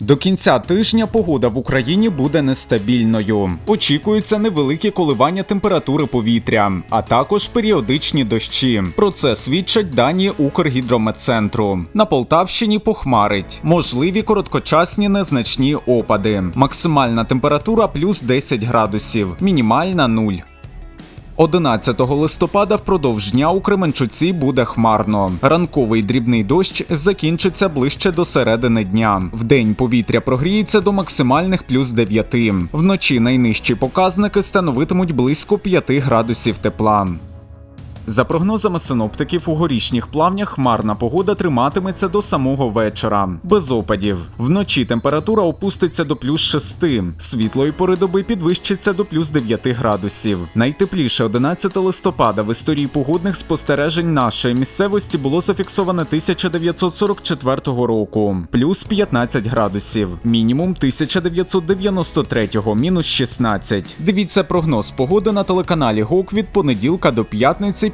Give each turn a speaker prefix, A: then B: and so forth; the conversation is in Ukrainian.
A: До кінця тижня погода в Україні буде нестабільною. Очікуються невеликі коливання температури повітря, а також періодичні дощі. Про це свідчать дані Укргідрометцентру. На Полтавщині похмарить, можливі короткочасні незначні опади. Максимальна температура плюс 10 градусів, мінімальна 0. 11 листопада впродовж дня у Кременчуці буде хмарно. Ранковий дрібний дощ закінчиться ближче до середини дня. В день повітря прогріється до максимальних плюс 9. Вночі найнижчі показники становитимуть близько 5 градусів тепла. За прогнозами синоптиків, у горішніх плавнях хмарна погода триматиметься до самого вечора, без опадів. Вночі температура опуститься до плюс 6, світлої пори доби підвищиться до плюс 9 градусів. Найтепліше 11 листопада в історії погодних спостережень нашої місцевості було зафіксовано 1944 року, плюс 15 градусів, мінімум 1993 мінус 16. Дивіться прогноз погоди на телеканалі ГОК від понеділка до п'ятниці